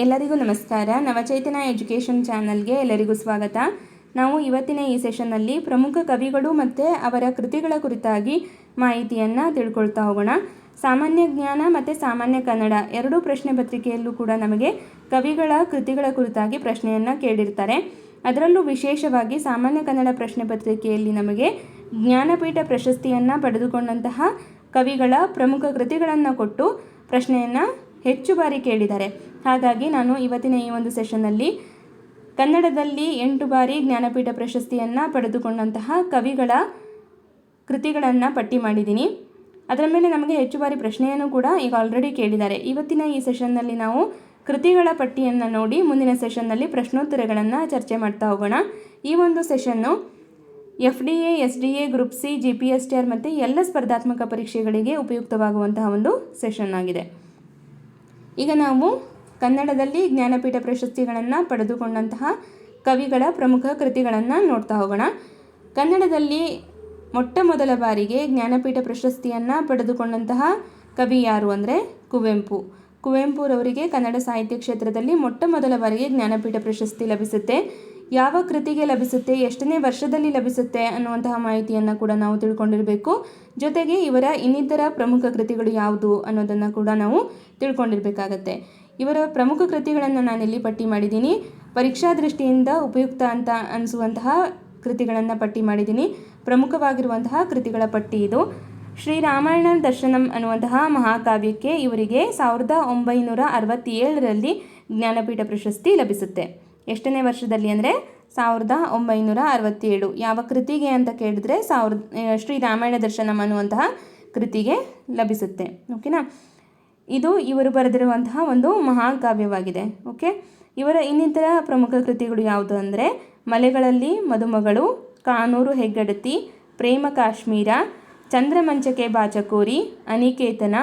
ಎಲ್ಲರಿಗೂ ನಮಸ್ಕಾರ. ನವಚೈತನ್ಯ ಎಜುಕೇಷನ್ ಚಾನಲ್ಗೆ ಎಲ್ಲರಿಗೂ ಸ್ವಾಗತ. ನಾವು ಇವತ್ತಿನ ಈ ಸೆಷನ್ನಲ್ಲಿ ಪ್ರಮುಖ ಕವಿಗಳು ಮತ್ತು ಅವರ ಕೃತಿಗಳ ಕುರಿತಾಗಿ ಮಾಹಿತಿಯನ್ನು ತಿಳ್ಕೊಳ್ತಾ ಹೋಗೋಣ. ಸಾಮಾನ್ಯ ಜ್ಞಾನ ಮತ್ತು ಸಾಮಾನ್ಯ ಕನ್ನಡ ಎರಡೂ ಪ್ರಶ್ನೆ ಪತ್ರಿಕೆಯಲ್ಲೂ ಕೂಡ ನಮಗೆ ಕವಿಗಳ ಕೃತಿಗಳ ಕುರಿತಾಗಿ ಪ್ರಶ್ನೆಯನ್ನು ಕೇಳಿರ್ತಾರೆ. ಅದರಲ್ಲೂ ವಿಶೇಷವಾಗಿ ಸಾಮಾನ್ಯ ಕನ್ನಡ ಪ್ರಶ್ನೆ ಪತ್ರಿಕೆಯಲ್ಲಿ ನಮಗೆ ಜ್ಞಾನಪೀಠ ಪ್ರಶಸ್ತಿಯನ್ನು ಪಡೆದುಕೊಂಡಂತಹ ಕವಿಗಳ ಪ್ರಮುಖ ಕೃತಿಗಳನ್ನು ಕೊಟ್ಟು ಪ್ರಶ್ನೆಯನ್ನು ಹೆಚ್ಚು ಬಾರಿ ಕೇಳಿದ್ದಾರೆ. ಹಾಗಾಗಿ ನಾನು ಇವತ್ತಿನ ಈ ಒಂದು ಸೆಷನ್ನಲ್ಲಿ ಕನ್ನಡದಲ್ಲಿ ಎಂಟು ಬಾರಿ ಜ್ಞಾನಪೀಠ ಪ್ರಶಸ್ತಿಯನ್ನು ಪಡೆದುಕೊಂಡಂತಹ ಕವಿಗಳ ಕೃತಿಗಳನ್ನು ಪಟ್ಟಿ ಮಾಡಿದ್ದೀನಿ. ಅದರ ಮೇಲೆ ನಮಗೆ ಹೆಚ್ಚು ಬಾರಿ ಪ್ರಶ್ನೆಯನ್ನು ಕೂಡ ಈಗ ಆಲ್ರೆಡಿ ಕೇಳಿದ್ದಾರೆ. ಇವತ್ತಿನ ಈ ಸೆಷನ್ನಲ್ಲಿ ನಾವು ಕೃತಿಗಳ ಪಟ್ಟಿಯನ್ನು ನೋಡಿ ಮುಂದಿನ ಸೆಷನ್ನಲ್ಲಿ ಪ್ರಶ್ನೋತ್ತರಗಳನ್ನು ಚರ್ಚೆ ಮಾಡ್ತಾ ಹೋಗೋಣ. ಈ ಒಂದು session F D A, S D A, group C, G P S T R ಮತ್ತು ಎಲ್ಲ ಸ್ಪರ್ಧಾತ್ಮಕ ಪರೀಕ್ಷೆಗಳಿಗೆ ಉಪಯುಕ್ತವಾಗುವಂತಹ ಒಂದು ಸೆಷನ್ ಆಗಿದೆ. ಈಗ ನಾವು ಕನ್ನಡದಲ್ಲಿ ಜ್ಞಾನಪೀಠ ಪ್ರಶಸ್ತಿಗಳನ್ನು ಪಡೆದುಕೊಂಡಂತಹ ಕವಿಗಳ ಪ್ರಮುಖ ಕೃತಿಗಳನ್ನು ನೋಡ್ತಾ ಹೋಗೋಣ. ಕನ್ನಡದಲ್ಲಿ ಮೊಟ್ಟ ಮೊದಲ ಬಾರಿಗೆ ಜ್ಞಾನಪೀಠ ಪ್ರಶಸ್ತಿಯನ್ನು ಪಡೆದುಕೊಂಡಂತಹ ಕವಿ ಯಾರು ಅಂದರೆ ಕುವೆಂಪು. ಕುವೆಂಪುರವರಿಗೆ ಕನ್ನಡ ಸಾಹಿತ್ಯ ಕ್ಷೇತ್ರದಲ್ಲಿ ಮೊಟ್ಟ ಮೊದಲ ಬಾರಿಗೆ ಜ್ಞಾನಪೀಠ ಪ್ರಶಸ್ತಿ ಲಭಿಸುತ್ತೆ. ಯಾವ ಕೃತಿಗೆ ಲಭಿಸುತ್ತೆ, ಎಷ್ಟನೇ ವರ್ಷದಲ್ಲಿ ಲಭಿಸುತ್ತೆ ಅನ್ನುವಂತಹ ಮಾಹಿತಿಯನ್ನು ಕೂಡ ನಾವು ತಿಳ್ಕೊಂಡಿರಬೇಕು. ಜೊತೆಗೆ ಇವರ ಇನ್ನಿತರ ಪ್ರಮುಖ ಕೃತಿಗಳು ಯಾವುದು ಅನ್ನೋದನ್ನು ಕೂಡ ನಾವು ತಿಳ್ಕೊಂಡಿರಬೇಕಾಗತ್ತೆ. ಇವರ ಪ್ರಮುಖ ಕೃತಿಗಳನ್ನು ನಾನಿಲ್ಲಿ ಪಟ್ಟಿ ಮಾಡಿದ್ದೀನಿ. ಪರೀಕ್ಷಾ ದೃಷ್ಟಿಯಿಂದ ಉಪಯುಕ್ತ ಅಂತ ಅನಿಸುವಂತಹ ಕೃತಿಗಳನ್ನು ಪಟ್ಟಿ ಮಾಡಿದ್ದೀನಿ. ಪ್ರಮುಖವಾಗಿರುವಂತಹ ಕೃತಿಗಳ ಪಟ್ಟಿ ಇದು. ಶ್ರೀರಾಮಾಯಣ ದರ್ಶನಂ ಅನ್ನುವಂತಹ ಮಹಾಕಾವ್ಯಕ್ಕೆ ಇವರಿಗೆ ಸಾವಿರದ ಒಂಬೈನೂರ ಅರವತ್ತೇಳರಲ್ಲಿ ಜ್ಞಾನಪೀಠ ಪ್ರಶಸ್ತಿ ಲಭಿಸುತ್ತೆ. ಎಷ್ಟನೇ ವರ್ಷದಲ್ಲಿ ಅಂದರೆ ಸಾವಿರದ ಒಂಬೈನೂರ ಅರವತ್ತೇಳು. ಯಾವ ಕೃತಿಗೆ ಅಂತ ಕೇಳಿದ್ರೆ ಸಾವಿರದ ಶ್ರೀರಾಮಾಯಣ ದರ್ಶನಂ ಅನ್ನುವಂತಹ ಕೃತಿಗೆ ಲಭಿಸುತ್ತೆ. ಓಕೆನಾ? ಇದು ಇವರು ಬರೆದಿರುವಂತಹ ಒಂದು ಮಹಾಕಾವ್ಯವಾಗಿದೆ. ಓಕೆ? ಇವರ ಇನ್ನಿತರ ಪ್ರಮುಖ ಕೃತಿಗಳು ಯಾವುದು ಅಂದರೆ ಮಲೆಗಳಲ್ಲಿ ಮದುಮಗಳು, ಕಾನೂರು ಹೆಗ್ಗಡತಿ, ಪ್ರೇಮ ಕಾಶ್ಮೀರ, ಚಂದ್ರಮಂಚಕೆ ಬಾಚಕೋರಿ, ಅನಿಕೇತನ,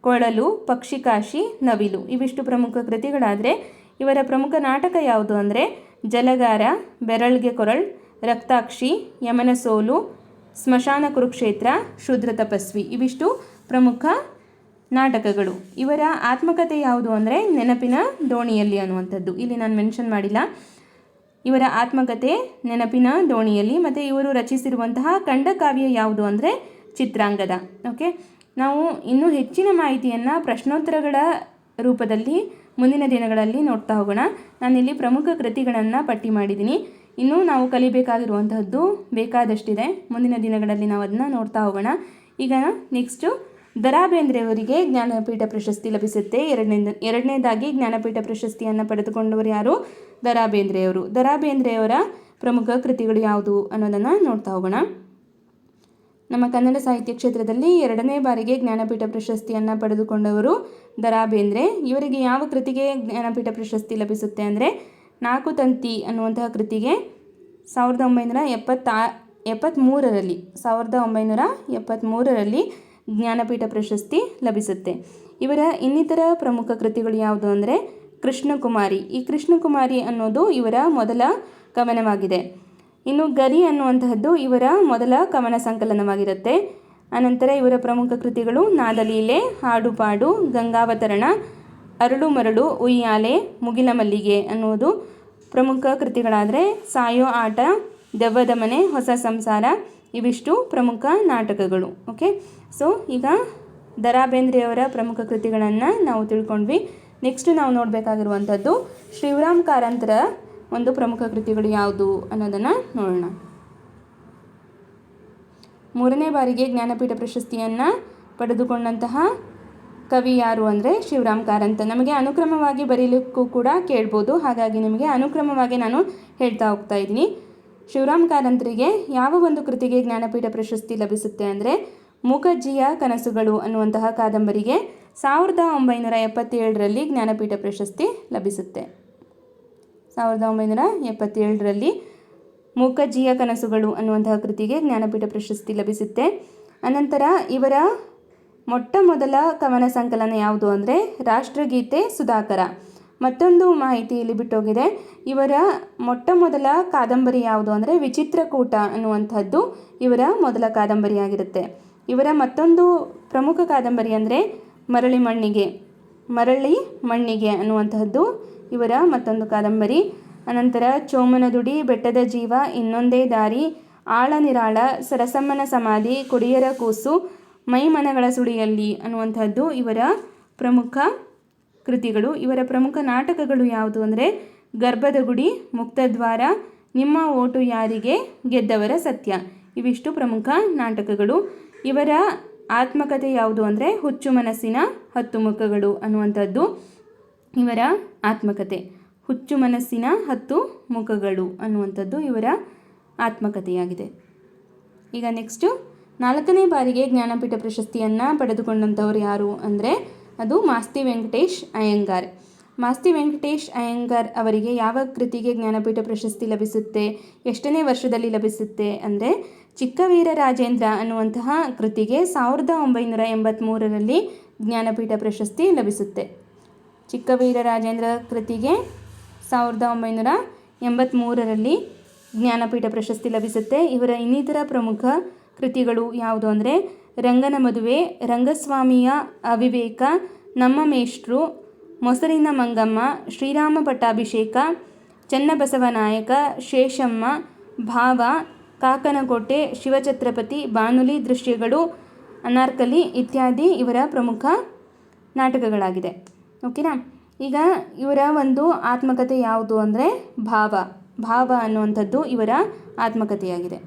ಕೊಳಲು, ಪಕ್ಷಿಕಾಶಿ, ನವಿಲು. ಇವಿಷ್ಟು ಪ್ರಮುಖ ಕೃತಿಗಳಾದರೆ ಇವರ ಪ್ರಮುಖ ನಾಟಕ ಯಾವುದು ಅಂದರೆ ಜಲಗಾರ, ಬೆರಳ್ಗೆ ಕೊರಳ್, ರಕ್ತಾಕ್ಷಿ ಯಮನ ಸೋಲು ಸ್ಮಶಾನ ಕುರುಕ್ಷೇತ್ರ, ಶೂದ್ರ ತಪಸ್ವಿ ಇವಿಷ್ಟು ಪ್ರಮುಖ ನಾಟಕಗಳು. ಇವರ ಆತ್ಮಕಥೆ ಯಾವುದು ಅಂದರೆ ನೆನಪಿನ ದೋಣಿಯಲ್ಲಿ ಅನ್ನುವಂಥದ್ದು. ಇಲ್ಲಿ ನಾನು ಮೆನ್ಷನ್ ಮಾಡಿಲ್ಲ. ಇವರ ಆತ್ಮಕಥೆ ನೆನಪಿನ ದೋಣಿಯಲ್ಲಿ ಮತ್ತು ಇವರು ರಚಿಸಿರುವಂತಹ ಖಂಡಕಾವ್ಯ ಯಾವುದು ಅಂದರೆ ಚಿತ್ರಾಂಗದ. ಓಕೆ ನಾವು ಇನ್ನೂ ಹೆಚ್ಚಿನ ಮಾಹಿತಿಯನ್ನು ಪ್ರಶ್ನೋತ್ತರಗಳ ರೂಪದಲ್ಲಿ ಮುಂದಿನ ದಿನಗಳಲ್ಲಿ ನೋಡ್ತಾ ಹೋಗೋಣ. ನಾನಿಲ್ಲಿ ಪ್ರಮುಖ ಕೃತಿಗಳನ್ನು ಪಟ್ಟಿ ಮಾಡಿದ್ದೀನಿ. ಇನ್ನೂ ನಾವು ಕಲಿಬೇಕಾಗಿರುವಂತಹದ್ದು ಬೇಕಾದಷ್ಟಿದೆ. ಮುಂದಿನ ದಿನಗಳಲ್ಲಿ ನಾವು ಅದನ್ನ ನೋಡ್ತಾ ಹೋಗೋಣ. ಈಗ ನೆಕ್ಸ್ಟು ದರಾ ಬೇಂದ್ರೆಯವರಿಗೆ ಜ್ಞಾನಪೀಠ ಪ್ರಶಸ್ತಿ ಲಭಿಸುತ್ತೆ. ಎರಡನೇ ಎರಡನೇದಾಗಿ ಜ್ಞಾನಪೀಠ ಪ್ರಶಸ್ತಿಯನ್ನು ಪಡೆದುಕೊಂಡವರು ಯಾರು? ದರಾ ಬೇಂದ್ರೆಯವರು ದರಾ ಬೇಂದ್ರೆಯವರ ಪ್ರಮುಖ ಕೃತಿಗಳು ಯಾವುದು ಅನ್ನೋದನ್ನು ನೋಡ್ತಾ ಹೋಗೋಣ. ನಮ್ಮ ಕನ್ನಡ ಸಾಹಿತ್ಯ ಕ್ಷೇತ್ರದಲ್ಲಿ ಎರಡನೇ ಬಾರಿಗೆ ಜ್ಞಾನಪೀಠ ಪ್ರಶಸ್ತಿಯನ್ನು ಪಡೆದುಕೊಂಡವರು ದರಾ ಬೇಂದ್ರೆ ಇವರಿಗೆ ಯಾವ ಕೃತಿಗೆ ಜ್ಞಾನಪೀಠ ಪ್ರಶಸ್ತಿ ಲಭಿಸುತ್ತೆ ಅಂದರೆ ನಾಲ್ಕು ತಂತಿ ಅನ್ನುವಂತಹ ಕೃತಿಗೆ ಸಾವಿರದ ಒಂಬೈನೂರ ಎಪ್ಪತ್ತಾ ಎಪ್ಪತ್ತ್ಮೂರರಲ್ಲಿ ಸಾವಿರದ ಒಂಬೈನೂರ ಎಪ್ಪತ್ತ್ಮೂರರಲ್ಲಿ ಜ್ಞಾನಪೀಠ ಪ್ರಶಸ್ತಿ ಲಭಿಸುತ್ತೆ. ಇವರ ಇನ್ನಿತರ ಪ್ರಮುಖ ಕೃತಿಗಳು ಯಾವುದು ಅಂದರೆ ಕೃಷ್ಣಕುಮಾರಿ. ಈ ಕೃಷ್ಣಕುಮಾರಿ ಅನ್ನೋದು ಇವರ ಮೊದಲ ಕವನವಾಗಿದೆ ಇನ್ನು ಗರಿ ಅನ್ನುವಂತಹದ್ದು ಇವರ ಮೊದಲ ಕವನ ಸಂಕಲನವಾಗಿರುತ್ತೆ. ಅನಂತರ ಇವರ ಪ್ರಮುಖ ಕೃತಿಗಳು ನಾದಲೀಲೆ, ಹಾಡುಪಾಡು, ಗಂಗಾವತರಣ, ಅರಳು ಮರಳು, ಉಯ್ಯಾಲೆ ಮುಗಿಲ ಮಲ್ಲಿಗೆ ಅನ್ನುವುದು ಪ್ರಮುಖ ಕೃತಿಗಳಾದರೆ ಸಾಯೋ ಆಟ ದೆವ್ವದ ಮನೆ ಹೊಸ ಸಂಸಾರ ಇವಿಷ್ಟು ಪ್ರಮುಖ ನಾಟಕಗಳು. ಓಕೆ ಸೊ ಈಗ ದರಾ ಬೇಂದ್ರೆಯವರ ಪ್ರಮುಖ ಕೃತಿಗಳನ್ನು ನಾವು ತಿಳ್ಕೊಂಡ್ವಿ. ನೆಕ್ಸ್ಟ್ ನಾವು ನೋಡಬೇಕಾಗಿರುವಂಥದ್ದು ಶಿವರಾಮ್ ಕಾರಂತರ ಒಂದು ಪ್ರಮುಖ ಕೃತಿಗಳು ಯಾವುದು ಅನ್ನೋದನ್ನು ನೋಡೋಣ. ಮೂರನೇ ಬಾರಿಗೆ ಜ್ಞಾನಪೀಠ ಪ್ರಶಸ್ತಿಯನ್ನು ಪಡೆದುಕೊಂಡಂತಹ ಕವಿ ಯಾರು ಅಂದರೆ ಶಿವರಾಮ್ ಕಾರಂತ. ನಮಗೆ ಅನುಕ್ರಮವಾಗಿ ಬರೀಲಿಕ್ಕೂ ಕೂಡ ಕೇಳ್ಬೋದು. ಹಾಗಾಗಿ ನಿಮಗೆ ಅನುಕ್ರಮವಾಗಿ ನಾನು ಹೇಳ್ತಾ ಹೋಗ್ತಾ ಇದ್ದೀನಿ. ಶಿವರಾಮ್ ಕಾರಂತರಿಗೆ ಯಾವ ಒಂದು ಕೃತಿಗೆ ಜ್ಞಾನಪೀಠ ಪ್ರಶಸ್ತಿ ಲಭಿಸುತ್ತೆ ಅಂದರೆ ಮೂಕಜ್ಜಿಯ ಕನಸುಗಳು ಅನ್ನುವಂತಹ ಕಾದಂಬರಿಗೆ ಸಾವಿರದ ಒಂಬೈನೂರ ಎಪ್ಪತ್ತೇಳರಲ್ಲಿ ಜ್ಞಾನಪೀಠ ಪ್ರಶಸ್ತಿ ಲಭಿಸುತ್ತೆ. ಸಾವಿರದ ಒಂಬೈನೂರ ಎಪ್ಪತ್ತೇಳರಲ್ಲಿ ಮೂಕಜ್ಜಿಯ ಕನಸುಗಳು ಅನ್ನುವಂತಹ ಕೃತಿಗೆ ಜ್ಞಾನಪೀಠ ಪ್ರಶಸ್ತಿ ಲಭಿಸುತ್ತೆ. ಅನಂತರ ಇವರ ಮೊಟ್ಟ ಮೊದಲ ಕವನ ಸಂಕಲನ ಯಾವುದು ಅಂದರೆ ರಾಷ್ಟ್ರಗೀತೆ ಸುಧಾಕರ. ಮತ್ತೊಂದು ಮಾಹಿತಿ ಇಲ್ಲಿ ಬಿಟ್ಟೋಗಿದೆ. ಇವರ ಮೊಟ್ಟ ಮೊದಲ ಕಾದಂಬರಿ ಯಾವುದು ಅಂದರೆ ವಿಚಿತ್ರಕೂಟ ಅನ್ನುವಂಥದ್ದು ಇವರ ಮೊದಲ ಕಾದಂಬರಿಯಾಗಿರುತ್ತೆ. ಇವರ ಮತ್ತೊಂದು ಪ್ರಮುಖ ಕಾದಂಬರಿ ಅಂದರೆ ಮರಳಿ ಮಣ್ಣಿಗೆ ಮರಳಿ ಮಣ್ಣಿಗೆ ಅನ್ನುವಂತಹದ್ದು ಇವರ ಮತ್ತೊಂದು ಕಾದಂಬರಿ. ಅನಂತರ ಚೋಮನದುಡಿ ಬೆಟ್ಟದ ಜೀವ ಇನ್ನೊಂದೇ ದಾರಿ. ಆಳ ನಿರಾಳ ಸರಸಮ್ಮನ ಸಮಾಧಿ ಕುಡಿಯರ ಕೂಸು ಮೈಮನಗಳ ಸುಳಿಯಲ್ಲಿ ಅನ್ನುವಂಥದ್ದು ಇವರ ಪ್ರಮುಖ ಕೃತಿಗಳು. ಇವರ ಪ್ರಮುಖ ನಾಟಕಗಳು ಯಾವುದು ಅಂದರೆ ಗರ್ಭದ ಗುಡಿ ಮುಕ್ತದ್ವಾರ ನಿಮ್ಮ ಓಟು ಯಾರಿಗೆ ಗೆದ್ದವರ ಸತ್ಯ. ಇವಿಷ್ಟು ಪ್ರಮುಖ ನಾಟಕಗಳು. ಇವರ ಆತ್ಮಕಥೆ ಯಾವುದು ಅಂದರೆ ಹುಚ್ಚು ಮನಸ್ಸಿನ ಹತ್ತು ಮುಖಗಳು ಅನ್ನುವಂಥದ್ದು. ಇವರ ಆತ್ಮಕತೆ. ಹುಚ್ಚು ಮನಸ್ಸಿನ ಹತ್ತು ಮುಖಗಳು ಅನ್ನುವಂಥದ್ದು ಇವರ ಆತ್ಮಕಥೆಯಾಗಿದೆ ಈಗ ನೆಕ್ಸ್ಟು ನಾಲ್ಕನೇ ಬಾರಿಗೆ ಜ್ಞಾನಪೀಠ ಪ್ರಶಸ್ತಿಯನ್ನು ಪಡೆದುಕೊಂಡಂಥವ್ರು ಯಾರು ಅಂದರೆ ಅದು ಮಾಸ್ತಿ ವೆಂಕಟೇಶ್ ಅಯ್ಯಂಗಾರ್. ಮಾಸ್ತಿ ವೆಂಕಟೇಶ್ ಅಯ್ಯಂಗಾರ್ ಅವರಿಗೆ ಯಾವ ಕೃತಿಗೆ ಜ್ಞಾನಪೀಠ ಪ್ರಶಸ್ತಿ ಲಭಿಸುತ್ತೆ, ಎಷ್ಟನೇ ವರ್ಷದಲ್ಲಿ ಲಭಿಸುತ್ತೆ ಅಂದರೆ ಚಿಕ್ಕವೀರ ರಾಜೇಂದ್ರ ಅನ್ನುವಂತಹ ಕೃತಿಗೆ ಸಾವಿರದ ಒಂಬೈನೂರ ಎಂಬತ್ತ್ಮೂರರಲ್ಲಿ ಜ್ಞಾನಪೀಠ ಪ್ರಶಸ್ತಿ ಲಭಿಸುತ್ತೆ. ಚಿಕ್ಕವೀರ ರಾಜೇಂದ್ರ ಕೃತಿಗೆ ಸಾವಿರದ ಒಂಬೈನೂರ ಎಂಬತ್ತ್ಮೂರರಲ್ಲಿ ಜ್ಞಾನಪೀಠ ಪ್ರಶಸ್ತಿ ಲಭಿಸುತ್ತೆ. ಇವರ ಇನ್ನಿತರ ಪ್ರಮುಖ ಕೃತಿಗಳು ಯಾವುದು ಅಂದರೆ, ರಂಗನ ಮದುವೆ, ರಂಗಸ್ವಾಮಿಯ ಅವಿವೇಕ, ನಮ್ಮ ಮೇಷ್ಟ್ರು, ಮೊಸರಿನ ಮಂಗಮ್ಮ, ಶ್ರೀರಾಮ ಪಟ್ಟಾಭಿಷೇಕ, ಚನ್ನಬಸವ ನಾಯಕ, ಶೇಷಮ್ಮ, ಭಾವ, ಕಾಕನಕೋಟೆ, ಶಿವಛತ್ರಪತಿ, ಬಾನುಲಿ ದೃಶ್ಯಗಳು, ಅನಾರ್ಕಲಿ ಇತ್ಯಾದಿ ಇವರ ಪ್ರಮುಖ ನಾಟಕಗಳಾಗಿದೆ. ಓಕೆನಾ? ಈಗ ಇವರ ಒಂದು ಆತ್ಮಕಥೆ ಯಾವುದು ಅಂದರೆ ಭಾವ. ಭಾವ ಅನ್ನುವಂಥದ್ದು ಇವರ ಆತ್ಮಕಥೆಯಾಗಿದೆ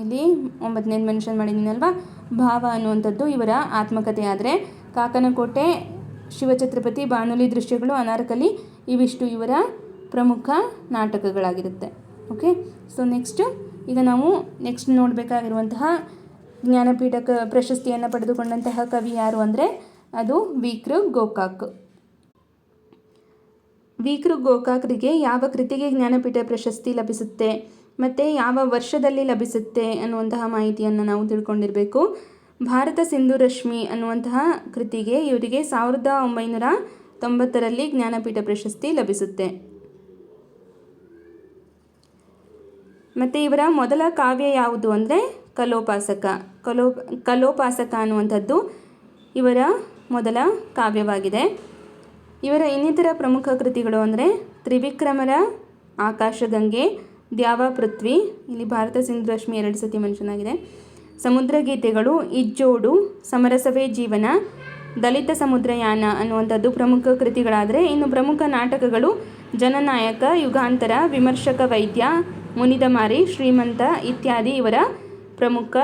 ಇಲ್ಲಿ ಒಂಬತ್ತನೇದು ಮೆನ್ಷನ್ ಮಾಡಿದ್ದೀನಲ್ವಾ? ಭಾವ ಅನ್ನುವಂಥದ್ದು ಇವರ ಆತ್ಮಕಥೆ ಆದರೆ ಕಾಕನಕೋಟೆ, ಶಿವಛತ್ರಪತಿ, ಬಾನುಲಿ ದೃಶ್ಯಗಳು, ಅನಾರ್ಕಲಿ ಇವಿಷ್ಟು ಇವರ ಪ್ರಮುಖ ನಾಟಕಗಳಾಗಿರುತ್ತೆ. ಓಕೆ? ಸೊ ನೆಕ್ಸ್ಟ್ ಈಗ ನಾವು ನೆಕ್ಸ್ಟ್ ನೋಡಬೇಕಾಗಿರುವಂತಹ ಜ್ಞಾನಪೀಠ ಪ್ರಶಸ್ತಿಯನ್ನು ಪಡೆದುಕೊಂಡಂತಹ ಕವಿ ಯಾರು ಅಂದರೆ ಅದು ವಿಕ್ರ ಗೋಕಾಕ್. ವಿಕ್ರು ಗೋಕಾಕ್ರಿಗೆ ಯಾವ ಕೃತಿಗೆ ಜ್ಞಾನಪೀಠ ಪ್ರಶಸ್ತಿ ಲಭಿಸುತ್ತೆ, ಮತ್ತು ಯಾವ ವರ್ಷದಲ್ಲಿ ಲಭಿಸುತ್ತೆ ಅನ್ನುವಂತಹ ಮಾಹಿತಿಯನ್ನು ನಾವು ತಿಳ್ಕೊಂಡಿರಬೇಕು. ಭಾರತ ಸಿಂಧು ರಶ್ಮಿ ಅನ್ನುವಂತಹ ಕೃತಿಗೆ ಇವರಿಗೆ ಸಾವಿರದ ಒಂಬೈನೂರ ತೊಂಬತ್ತರಲ್ಲಿ ಜ್ಞಾನಪೀಠ ಪ್ರಶಸ್ತಿ ಲಭಿಸುತ್ತೆ. ಮತ್ತು ಇವರ ಮೊದಲ ಕಾವ್ಯ ಯಾವುದು ಅಂದರೆ ಕಲೋಪಾಸಕ, ಕಲೋ, ಕಲೋಪಾಸಕ ಅನ್ನುವಂಥದ್ದು ಇವರ ಮೊದಲ ಕಾವ್ಯವಾಗಿದೆ. ಇವರ ಇನ್ನಿತರ ಪ್ರಮುಖ ಕೃತಿಗಳು ಅಂದರೆ ತ್ರಿವಿಕ್ರಮರ, ಆಕಾಶಗಂಗೆ, ದ್ಯಾವ ಪೃಥ್ವಿ. ಇಲ್ಲಿ ಭಾರತ ಸಿಂಧು ರಶ್ಮಿ ಎರಡು ಸತಿ ಮೆನ್ಷನ್ ಸಮುದ್ರ ಗೀತೆಗಳು, ಇಜ್ಜೋಡು, ಸಮರಸವೇ ಜೀವನ, ದಲಿತ ಸಮುದ್ರಯಾನ ಅನ್ನುವಂಥದ್ದು ಪ್ರಮುಖ ಕೃತಿಗಳಾದರೆ ಇನ್ನು ಪ್ರಮುಖ ನಾಟಕಗಳು ಜನನಾಯಕ, ಯುಗಾಂತರ, ವಿಮರ್ಶಕ ವೈದ್ಯ, ಮುನಿದಮಾರಿ, ಶ್ರೀಮಂತ ಇತ್ಯಾದಿ ಇವರ ಪ್ರಮುಖ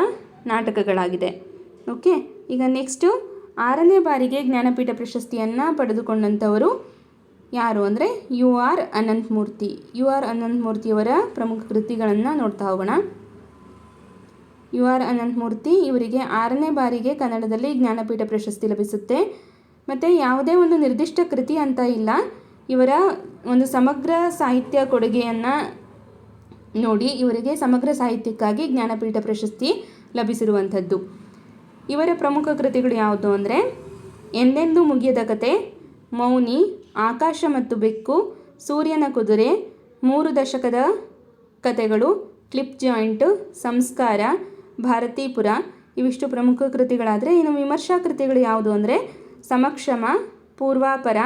ನಾಟಕಗಳಾಗಿದೆ. ಓಕೆ ಈಗ ನೆಕ್ಸ್ಟು ಆರನೇ ಬಾರಿಗೆ ಜ್ಞಾನಪೀಠ ಪ್ರಶಸ್ತಿಯನ್ನು ಪಡೆದುಕೊಂಡಂಥವರು ಯಾರು ಅಂದರೆ U R Ananthamurthy. U R ಅನಂತಮೂರ್ತಿಯವರ ಪ್ರಮುಖ ಕೃತಿಗಳನ್ನು ನೋಡ್ತಾ ಹೋಗೋಣ. ಯು ಆರ್ ಅನಂತಮೂರ್ತಿ ಇವರಿಗೆ ಆರನೇ ಬಾರಿಗೆ ಕನ್ನಡದಲ್ಲಿ ಜ್ಞಾನಪೀಠ ಪ್ರಶಸ್ತಿ ಲಭಿಸುತ್ತೆ. ಮತ್ತು ಯಾವುದೇ ಒಂದು ನಿರ್ದಿಷ್ಟ ಕೃತಿ ಅಂತ ಇಲ್ಲ. ಇವರ ಒಂದು ಸಮಗ್ರ ಸಾಹಿತ್ಯ ಕೊಡುಗೆಯನ್ನು ನೋಡಿ ಇವರಿಗೆ ಸಮಗ್ರ ಸಾಹಿತ್ಯಕ್ಕಾಗಿ ಜ್ಞಾನಪೀಠ ಪ್ರಶಸ್ತಿ ಲಭಿಸಿರುವಂಥದ್ದು. ಇವರ ಪ್ರಮುಖ ಕೃತಿಗಳು ಯಾವುದು ಅಂದರೆ, ಎಂದೆಂದು ಮುಗಿಯದ ಕತೆ, ಮೌನಿ, ಆಕಾಶ ಮತ್ತು ಬೆಕ್ಕು, ಸೂರ್ಯನ ಕುದುರೆ, ಮೂರು ದಶಕದ ಕತೆಗಳು, ಕ್ಲಿಪ್ ಜಾಯಿಂಟ್, ಸಂಸ್ಕಾರ, ಭಾರತೀಪುರ, ಇವಿಷ್ಟು ಪ್ರಮುಖ ಕೃತಿಗಳಾದರೆ, ಇನ್ನು ವಿಮರ್ಶಾ ಕೃತಿಗಳು ಯಾವುದು ಅಂದರೆ, ಸಮಕ್ಷಮ, ಪೂರ್ವಾಪರ,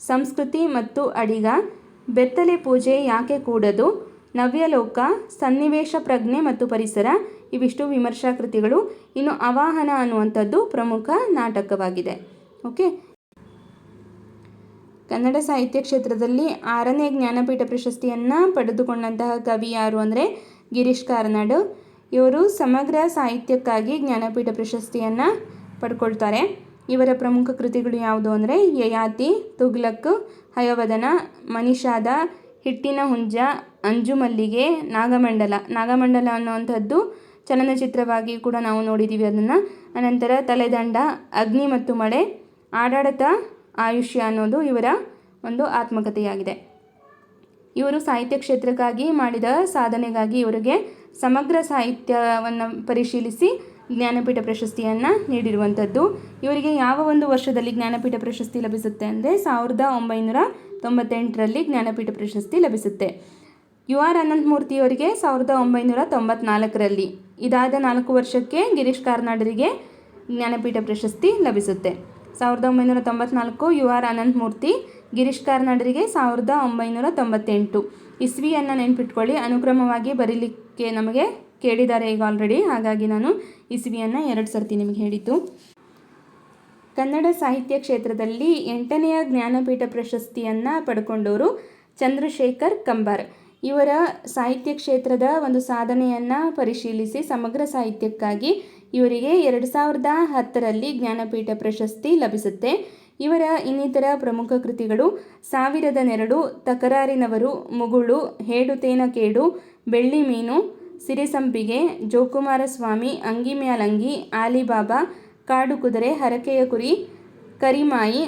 ಸಂಸ್ಕೃತಿ ಮತ್ತು ಅಡಿಗ, ಬೆತ್ತಲೆ ಪೂಜೆ ಯಾಕೆ ಕೂಡದು, ನವ್ಯಲೋಕ, ಸನ್ನಿವೇಶ ಪ್ರಜ್ಞೆ ಮತ್ತು ಪರಿಸರ ಇವಿಷ್ಟು ವಿಮರ್ಶಾ ಕೃತಿಗಳು ಇನ್ನು ಅವಾಹನ ಅನ್ನುವಂಥದ್ದು ಪ್ರಮುಖ ನಾಟಕವಾಗಿದೆ. ಓಕೆ? ಕನ್ನಡ ಸಾಹಿತ್ಯ ಕ್ಷೇತ್ರದಲ್ಲಿ ಆರನೇ ಜ್ಞಾನಪೀಠ ಪ್ರಶಸ್ತಿಯನ್ನು ಪಡೆದುಕೊಂಡಂತಹ ಕವಿ ಯಾರು ಅಂದರೆ ಗಿರೀಶ್ ಕಾರ್ನಾಡ್. ಇವರು ಸಮಗ್ರ ಸಾಹಿತ್ಯಕ್ಕಾಗಿ ಜ್ಞಾನಪೀಠ ಪ್ರಶಸ್ತಿಯನ್ನು ಪಡ್ಕೊಳ್ತಾರೆ. ಇವರ ಪ್ರಮುಖ ಕೃತಿಗಳು ಯಾವುದು ಅಂದರೆ ಯಯಾತಿ, ತುಗ್ಲಕ್, ಹಯವದನ, ಮನಿಷಾದ, ಹಿಟ್ಟಿನ ಹುಂಜ ಅಂಜು ಮಲ್ಲಿಗೆ ನಾಗಮಂಡಲ. ನಾಗಮಂಡಲ ಅನ್ನುವಂಥದ್ದು ಚಲನಚಿತ್ರವಾಗಿ ಕೂಡ ನಾವು ನೋಡಿದ್ದೀವಿ ಅದನ್ನು. ಅನಂತರ ತಲೆದಂಡ, ಅಗ್ನಿ ಮತ್ತು ಮಳೆ ಆಡಾಡತ ಆಯುಷ್ಯ ಅನ್ನೋದು ಇವರ ಒಂದು ಆತ್ಮಕಥೆಯಾಗಿದೆ. ಇವರು ಸಾಹಿತ್ಯ ಕ್ಷೇತ್ರಕ್ಕಾಗಿ ಮಾಡಿದ ಸಾಧನೆಗಾಗಿ ಇವರಿಗೆ ಸಮಗ್ರ ಸಾಹಿತ್ಯವನ್ನು ಪರಿಶೀಲಿಸಿ ಜ್ಞಾನಪೀಠ ಪ್ರಶಸ್ತಿಯನ್ನು ನೀಡಿರುವಂಥದ್ದು. ಇವರಿಗೆ ಯಾವ ಒಂದು ವರ್ಷದಲ್ಲಿ ಜ್ಞಾನಪೀಠ ಪ್ರಶಸ್ತಿ ಲಭಿಸುತ್ತೆ ಅಂದರೆ ಸಾವಿರದ ಒಂಬೈನೂರ ತೊಂಬತ್ತೆಂಟರಲ್ಲಿ ಜ್ಞಾನಪೀಠ ಪ್ರಶಸ್ತಿ ಲಭಿಸುತ್ತೆ. ಯು ಆರ್ ಅನಂತಮೂರ್ತಿಯವರಿಗೆ ಸಾವಿರದ ಒಂಬೈನೂರ ತೊಂಬತ್ನಾಲ್ಕರಲ್ಲಿ ಇದಾದ ನಾಲ್ಕು ವರ್ಷಕ್ಕೆ ಗಿರೀಶ್ ಕಾರ್ನಾಡರಿಗೆ ಜ್ಞಾನಪೀಠ ಪ್ರಶಸ್ತಿ ಲಭಿಸುತ್ತೆ. ಸಾವಿರದ ಒಂಬೈನೂರ ತೊಂಬತ್ನಾಲ್ಕು ಯು ಆರ್ ಅನಂತಮೂರ್ತಿ ಗಿರೀಶ್ ಕಾರ್ನಾಡರಿಗೆ ಸಾವಿರದ ಒಂಬೈನೂರ ತೊಂಬತ್ತೆಂಟು. ಇಸ್ವಿಯನ್ನು ನೆನ್ಪಿಟ್ಕೊಳ್ಳಿ, ಅನುಕ್ರಮವಾಗಿ ಬರೀಲಿಕ್ಕೆ ನಮಗೆ ಕೇಳಿದ್ದಾರೆ ಈಗ ಆಲ್ರೆಡಿ ಹಾಗಾಗಿ ನಾನು ಇಸ್ವಿಯನ್ನು ಎರಡು ಸರ್ತಿ ನಿಮಗೆ ಹೇಳಿದ್ದು. ಕನ್ನಡ ಸಾಹಿತ್ಯ ಕ್ಷೇತ್ರದಲ್ಲಿ ಎಂಟನೆಯ ಜ್ಞಾನಪೀಠ ಪ್ರಶಸ್ತಿಯನ್ನು ಪಡ್ಕೊಂಡವರು ಚಂದ್ರಶೇಖರ್ ಕಂಬಾರ್. ಇವರ ಸಾಹಿತ್ಯ ಕ್ಷೇತ್ರದ ಒಂದು ಸಾಧನೆಯನ್ನು ಪರಿಶೀಲಿಸಿ ಸಮಗ್ರ ಸಾಹಿತ್ಯಕ್ಕಾಗಿ ಇವರಿಗೆ ಎರಡು ಸಾವಿರದ ಹತ್ತರಲ್ಲಿ ಜ್ಞಾನಪೀಠ ಪ್ರಶಸ್ತಿ ಲಭಿಸುತ್ತೆ. ಇವರ ಇನ್ನಿತರ ಪ್ರಮುಖ ಕೃತಿಗಳು ಸಾವಿರದ ನೆರಳು ತಕರಾರಿನವರು, ಮುಗುಳು ಹೇಡುತೇನ ಕೇಡು, ಬೆಳ್ಳಿ ಮೀನು, ಸಿರಿಸಂಪಿಗೆ ಜೋಕುಮಾರ ಸ್ವಾಮಿ ಅಂಗಿ ಮ್ಯಾಲಂಗಿ, ಆಲಿಬಾಬಾ, ಕಾಡು ಕುದುರೆ, ಹರಕೆಯ ಕುರಿ, ಕರಿಮಾಯಿ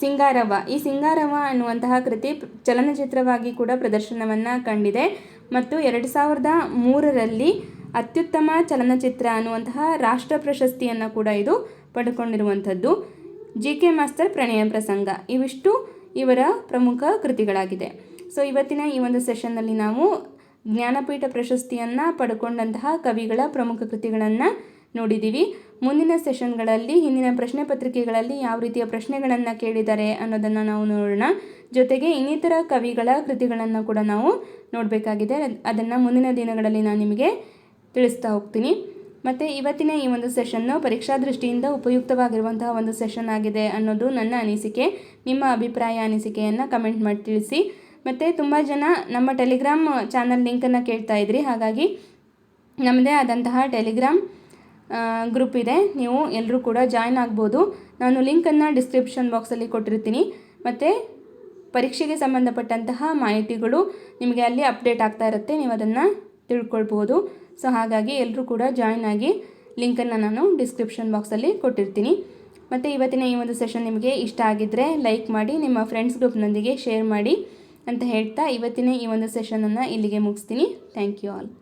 ಸಿಂಗಾರವ್ವ ಈ ಸಿಂಗಾರವ್ವ ಅನ್ನುವಂತಹ ಕೃತಿ ಚಲನಚಿತ್ರವಾಗಿ ಕೂಡ ಪ್ರದರ್ಶನವನ್ನು ಕಂಡಿದೆ. ಮತ್ತು ಎರಡು ಸಾವಿರದ ಮೂರರಲ್ಲಿ ಅತ್ಯುತ್ತಮ ಚಲನಚಿತ್ರ ಅನ್ನುವಂತಹ ರಾಷ್ಟ್ರ ಪ್ರಶಸ್ತಿಯನ್ನು ಕೂಡ ಇದು ಪಡ್ಕೊಂಡಿರುವಂಥದ್ದು. ಜಿ ಕೆ ಮಾಸ್ತರ್ ಪ್ರಣಯ ಪ್ರಸಂಗ. ಇವಿಷ್ಟು ಇವರ ಪ್ರಮುಖ ಕೃತಿಗಳಾಗಿದೆ ಸೊ, ಇವತ್ತಿನ ಈ ಒಂದು ಸೆಷನ್ನಲ್ಲಿ ನಾವು ಜ್ಞಾನಪೀಠ ಪ್ರಶಸ್ತಿಯನ್ನು ಪಡ್ಕೊಂಡಂತಹ ಕವಿಗಳ ಪ್ರಮುಖ ಕೃತಿಗಳನ್ನು ನೋಡಿದ್ದೀವಿ. ಮುಂದಿನ ಸೆಷನ್ಗಳಲ್ಲಿ, ಹಿಂದಿನ ಪ್ರಶ್ನೆ ಪತ್ರಿಕೆಗಳಲ್ಲಿ ಯಾವ ರೀತಿಯ ಪ್ರಶ್ನೆಗಳನ್ನು ಕೇಳಿದ್ದಾರೆ ಅನ್ನೋದನ್ನು ನಾವು ನೋಡೋಣ. ಜೊತೆಗೆ ಇನ್ನಿತರ ಕವಿಗಳ ಕೃತಿಗಳನ್ನು ಕೂಡ ನಾವು ನೋಡಬೇಕಾಗಿದೆ. ಅದನ್ನು ಮುಂದಿನ ದಿನಗಳಲ್ಲಿ ನಾನು ನಿಮಗೆ ತಿಳಿಸ್ತಾ ಹೋಗ್ತೀನಿ. ಮತ್ತು ಇವತ್ತಿನ ಈ ಒಂದು ಸೆಷನ್ನು ಪರೀಕ್ಷಾ ದೃಷ್ಟಿಯಿಂದ ಉಪಯುಕ್ತವಾಗಿರುವಂತಹ ಒಂದು ಸೆಷನ್ ಆಗಿದೆ ಅನ್ನೋದು ನನ್ನ ಅನಿಸಿಕೆ. ನಿಮ್ಮ ಅಭಿಪ್ರಾಯ, ಅನಿಸಿಕೆಯನ್ನು ಕಮೆಂಟ್ ಮಾಡಿ ತಿಳಿಸಿ. ಮತ್ತು ತುಂಬ ಜನ ನಮ್ಮ ಟೆಲಿಗ್ರಾಮ್ ಚಾನಲ್ ಲಿಂಕನ್ನು ಕೇಳ್ತಾ ಇದ್ರಿ. ಹಾಗಾಗಿ ನಮ್ಮದೇ ಆದಂತಹ ಟೆಲಿಗ್ರಾಮ್ ಗ್ರೂಪ್ ಇದೆ. ನೀವು ಎಲ್ಲರೂ ಕೂಡ ಜಾಯ್ನ್ ಆಗ್ಬೋದು. ನಾನು ಲಿಂಕನ್ನು ಡಿಸ್ಕ್ರಿಪ್ಷನ್ ಬಾಕ್ಸಲ್ಲಿ ಕೊಟ್ಟಿರ್ತೀನಿ. ಮತ್ತು ಪರೀಕ್ಷೆಗೆ ಸಂಬಂಧಪಟ್ಟಂತಹ ಮಾಹಿತಿಗಳು ನಿಮಗೆ ಅಲ್ಲಿ ಅಪ್ಡೇಟ್ ಆಗ್ತಾ ಇರುತ್ತೆ. ನೀವು ಅದನ್ನು ತಿಳ್ಕೊಳ್ಬೋದು. ಸೊ, ಹಾಗಾಗಿ ಎಲ್ಲರೂ ಕೂಡ ಜಾಯ್ನ್ ಆಗಿ ಲಿಂಕನ್ನು ನಾನು ಡಿಸ್ಕ್ರಿಪ್ಷನ್ ಬಾಕ್ಸಲ್ಲಿ ಕೊಟ್ಟಿರ್ತೀನಿ. ಮತ್ತು ಇವತ್ತಿನ ಈ ಒಂದು ಸೆಷನ್ ನಿಮಗೆ ಇಷ್ಟ ಆಗಿದ್ದರೆ ಲೈಕ್ ಮಾಡಿ, ನಿಮ್ಮ ಫ್ರೆಂಡ್ಸ್ ಗ್ರೂಪ್ನೊಂದಿಗೆ ಶೇರ್ ಮಾಡಿ ಅಂತ ಹೇಳ್ತಾ ಇವತ್ತಿನ ಈ ಒಂದು ಸೆಷನನ್ನು ಇಲ್ಲಿಗೆ ಮುಗಿಸ್ತೀನಿ. Thank you all.